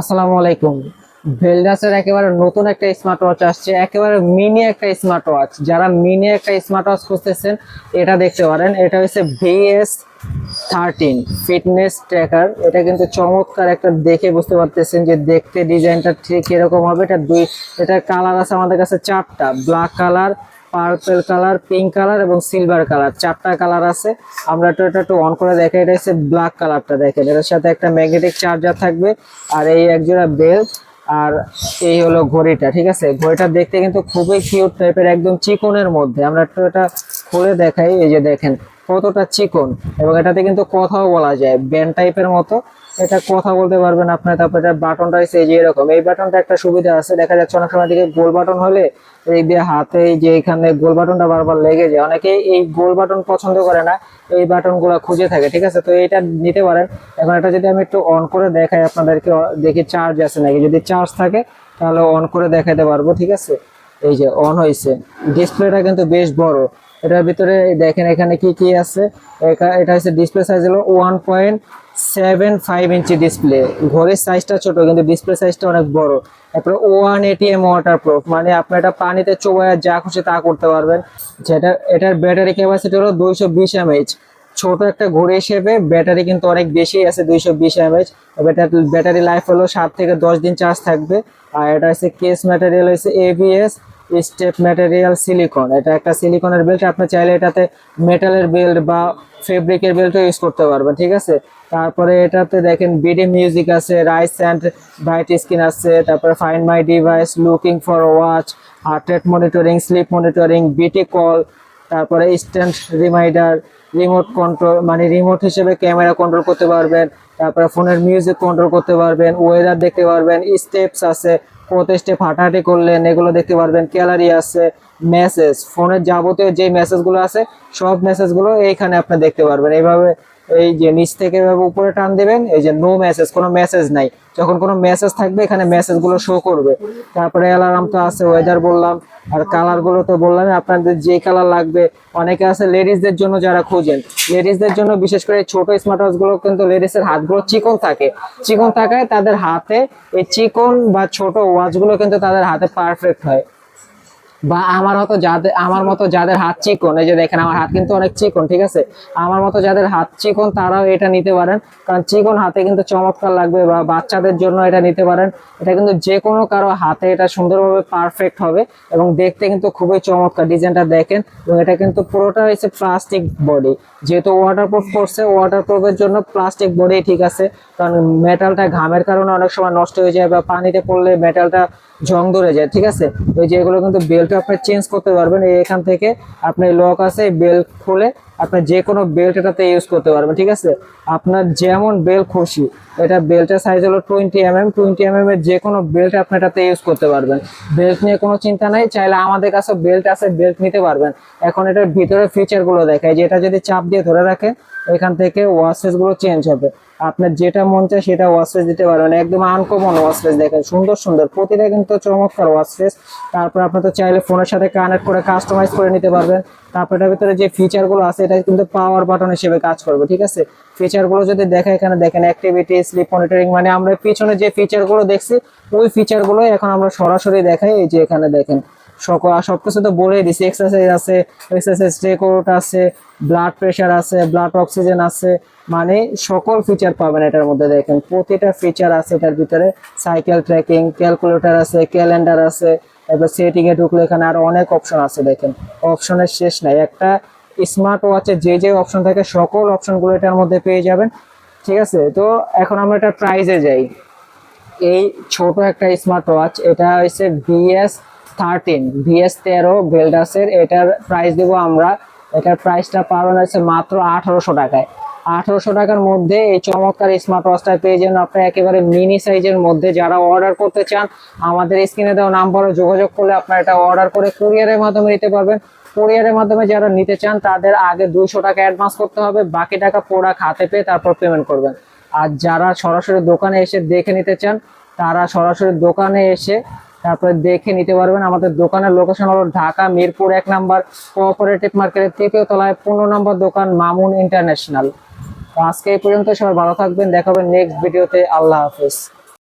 আসসালামু আলাইকুম। ভেলডাসের একেবারে নতুন একটা স্মার্ট ওয়াচ আসছে, একেবারে মিনি একটা স্মার্ট ওয়াচ যারা মিনি একটা স্মার্ট ওয়াচ খুঁজতেছেন, এটা দেখতে পারেন। এটা হচ্ছে ভিএস থার্টিন ফিটনেস ট্র্যাকার এটা কিন্তু চমৎকার একটা দেখে বুঝতে পারতেছেন যে দেখতে ডিজাইনটা ঠিক এরকম হবে। এটা দুই এটার কালার আছে আমাদের কাছে চারটা। Black colour purple colour, pink colour এবং সিলভার কালার। চারটা কালার আছে। আমরা এটা একটু অন করে দেখে এটা হচ্ছে ব্ল্যাক কালারটা দেখেন। এটার সাথে একটা ম্যাগনেটিক চার্জার থাকবে। আর এই একজোড়া বেল্ট আর এই হলো ঘড়িটা, ঠিক আছে? ঘড়িটা দেখতে কিন্তু খুবই কিউট টাইপের একদম চিকনের মধ্যে। আমরা একটু এটা খুলে দেখাই। এই যে দেখেন, কতটা চিকন। এবং এটাতে কিন্তু কথাও বলা যায় ব্যান্ড টাইপের মতো। এটা কথা বলতে পারবেন আপনার তারপরে বাটনটা এই যে এরকম। এই বাটনটা একটা সুবিধা আছে, দেখা যাচ্ছে অনেক সময় দিকে গোল বাটন হলে এই দিয়ে হাতে যে এখানে গোল বাটনটা বারবার লেগে যায়। অনেকে এই গোল বাটন পছন্দ করে না, এই বাটনগুলা খুঁজে থাকে, ঠিক আছে? তো এটা নিতে পারেন। এখন এটা যদি আমি একটু অন করে দেখাই আপনাদেরকে দেখি চার্জ আছে নাকি? যদি চার্জ থাকে, তাহলে অন করে দেখাতে পারব, ঠিক আছে? এই যে অন হয়েছে ডিসপ্লেটা কিন্তু বেশ বড়। এটার ভিতরে দেখেন এখানে কি কি আছে? এটা হচ্ছে ডিসপ্লে সাইজ হলো one point seven five inch display ঘরের সাইজটা ছোট, কিন্তু ডিসপ্লে সাইজটা অনেক বড়। তারপরে ওয়ান এটিএম ওয়াটার প্রুফ মানে আপনি এটা পানিতে চোবায় যা খুশি তা করতে পারবেন। যেটা এটার ব্যাটারি ক্যাপাসিটি হলো দুইশো বিশ এমএইচ ছোট একটা ঘড়ি হিসেবে ব্যাটারি কিন্তু অনেক বেশি আছে, দুইশো বিশ এমএইচ ব্যাটারি লাইফ হলো সাত থেকে দশ দিন চার্জ থাকবে। আর এটা হচ্ছে কেস ম্যাটেরিয়াল হচ্ছে এবিএস স্টেপ ম্যাটেরিয়াল সিলিকন। এটা একটা সিলিকনের বেল্ট, আপনি চাইলে এটাতে মেটালের বেল্ট বা ফেব্রিকের বেল্টও ইউজ করতে পারবেন, ঠিক আছে? তারপরে এটাতে দেখেন বিডি মিউজিক আছে রাইস অ্যান্ড ব্রাইট স্ক্রিন আছে, তারপরে find my device looking for watch heart rate monitoring sleep monitoring BT call তারপরে ইনস্ট্যান্ট রিমাইন্ডার রিমোট কন্ট্রোল মানে রিমোট হিসেবে ক্যামেরা কন্ট্রোল করতে পারবেন, তারপরে ফোনের মিউজিক কন্ট্রোল করতে পারবেন ওয়েদার দেখতে পারবেন স্টেপস আছে কত ফাটাহাটি করলেন, এগুলো দেখতে পারবেন ক্যালারি আছে মেসেজ ফোনের যাবতীয় যে মেসেজগুলো আছে, সব মেসেজগুলো এইখানে আপনি দেখতে পারবেন। এইভাবে এই যে নিচ থেকে এভাবে উপরে টান দিবেন, এই যে নো মেসেজ কোনো মেসেজ নাই। যখন কোনো মেসেজ থাকবে, এখানে মেসেজগুলো শো করবে। তারপরে অ্যালার্ম তো আছে ওয়েদার বললাম, আর কালারগুলো তো বললাম, আপনাদের যে কালার লাগবে। অনেকে আছে লেডিসদের জন্য যারা খুঁজেন লেডিসদের জন্য বিশেষ করে ছোট স্মার্ট ওয়াচগুলো কিন্তু লেডিসের হাতগুলো চিকন থাকে। চিকন থাকায় তাদের হাতে এই চিকন বা ছোট ওয়াচগুলো কিন্তু তাদের হাতে পারফেক্ট হয়। বা আমার মতো যাদের, আমার মতো যাদের হাত চিকন, এই যে দেখেন আমার হাত কিন্তু অনেক চিকন, ঠিক আছে? আমার মতো যাদের হাত চিকন, তারাও এটা নিতে পারেন। কারণ চিকন হাতে কিন্তু চমৎকার লাগবে বা বাচ্চাদের জন্য এটা নিতে পারেন। এটা কিন্তু যে কোনো কারও হাতে এটা সুন্দরভাবে পারফেক্ট হবে এবং দেখতে কিন্তু খুবই চমৎকার ডিজাইনটা দেখেন এবং এটা কিন্তু পুরোটা হচ্ছে প্লাস্টিক বডি যেহেতু ওয়াটারপ্রুফ করছে ওয়াটারপ্রুফের জন্য প্লাস্টিক বডি ঠিক আছে। কারণ মেটালটা ঘামের কারণে অনেক সময় নষ্ট হয়ে যায় বা পানিতে পড়লে মেটালটা জং ধরে যায়, ঠিক আছে? ওই যে এগুলো কিন্তু বেল্ট আপনি চেঞ্জ করতে পারবেন। এখান থেকে আপনি লক আছে, বেল্ট খুলে আপনি যে কোনো বেল্ট এটাতে ইউজ করতে পারবেন, ঠিক আছে? আপনার যেমন বেল্ট খুশি, এটা বেল্টের সাইজ হলো twenty M M twenty M M এর যে কোনো বেল্ট আপনি এটাতে ইউজ করতে পারবেন। বেল্ট নিয়ে কোনো চিন্তা নাই, চাইলে আমাদের কাছে বেল্ট আছে, বেল্ট নিতে পারবেন। এখন এটার ভিতরে ফিচারগুলো দেখায় যে এটা যদি চাপ দিয়ে ধরে রাখে এখান থেকে ওয়াশেসগুলো চেঞ্জ হবে। আপনার যেটা মন চায় সেটা ওয়াশেস দিতে পারবেন। একদম আনকমন ওয়াশেস দেখেন, সুন্দর সুন্দর। প্রতিটা কিন্তু চমৎকার ওয়াশেস তারপর আপনার তো চাইলে ফোনের সাথে কানেক্ট করে কাস্টমাইজ করে নিতে পারবেন। তারপর এটার ভিতরে যে ফিচারগুলো আছে, এটা কিন্তু পাওয়ার বাটন হিসেবে কাজ করবে, ঠিক আছে? ফিচারগুলো যদি দেখা এখানে দেখেন অ্যাক্টিভিটি স্লিপ মনিটরিং মানে আমরা পিছনে যে ফিচারগুলো দেখছি, ওই ফিচারগুলো এখন আমরা সরাসরি দেখাই, এই যে এখানে দেখেন। সকল সবকিছু তো বলে দিছি। এক্সারসাইজ আছে এক্সারসাইজ রেকর্ড আছে ব্লাড প্রেশার আছে ব্লাড অক্সিজেন আছে। মানে সকল ফিচার পাবেন এটার মধ্যে দেখেন। প্রতিটা ফিচার আছে এটার ভিতরে। সাইকেল ট্র্যাকিং ক্যালকুলেটর আছে ক্যালেন্ডার আছে, এবার সেটিং এ ঢুকলে এখানে আরও অনেক অপশন আছে দেখেন। অপশনের শেষ নাই। একটা স্মার্ট ওয়াচে যে যে অপশন থাকে, সকল অপশনগুলো এটার মধ্যে পেয়ে যাবেন। ঠিক আছে? তো এখন আমরা এটা প্রাইজে যাই। এই ছোট একটা স্মার্ট ওয়াচ এটা হচ্ছে ভিএস থার্টিন ভিএস তেরো বেলডাসের এটার প্রাইস দেব আমরা, এটার প্রাইসটা পাবেন হচ্ছে মাত্র আঠারোশো টাকায়। আঠারোশো টাকার মধ্যে এই চমৎকার স্মার্ট ওয়াচটা পেয়ে যাবেন আপনি, একেবারে মিনি সাইজের মধ্যে যারা অর্ডার করতে চান, আমাদের স্ক্রিনে দেওয়া নাম্বারে যোগাযোগ করলে আপনারা এটা অর্ডার করে কুরিয়ারের মাধ্যমে নিতে পারবেন। কুরিয়ারের মাধ্যমে যারা নিতে চান, তাদের আগে দুইশো টাকা অ্যাডভান্স করতে হবে, বাকি টাকা প্রোডাক্ট হাতে পেয়ে তারপর পেমেন্ট করবেন। আর যারা সরাসরি দোকানে এসে দেখে নিতে চান, তারা সরাসরি দোকানে এসে তারপরে দেখে নিতে পারবেন আমাদের দোকানের লোকেশন হলো ঢাকা, মিরপুর, এক নাম্বার কোঅপারেটিভ মার্কেটের তৃতীয় তলায় পনেরো নম্বর দোকান মামুন ইন্টারন্যাশনাল আজকে এই পর্যন্ত সবাই ভালো থাকবেন দেখাবেন নেক্সট ভিডিওতে আল্লাহ হাফিজ।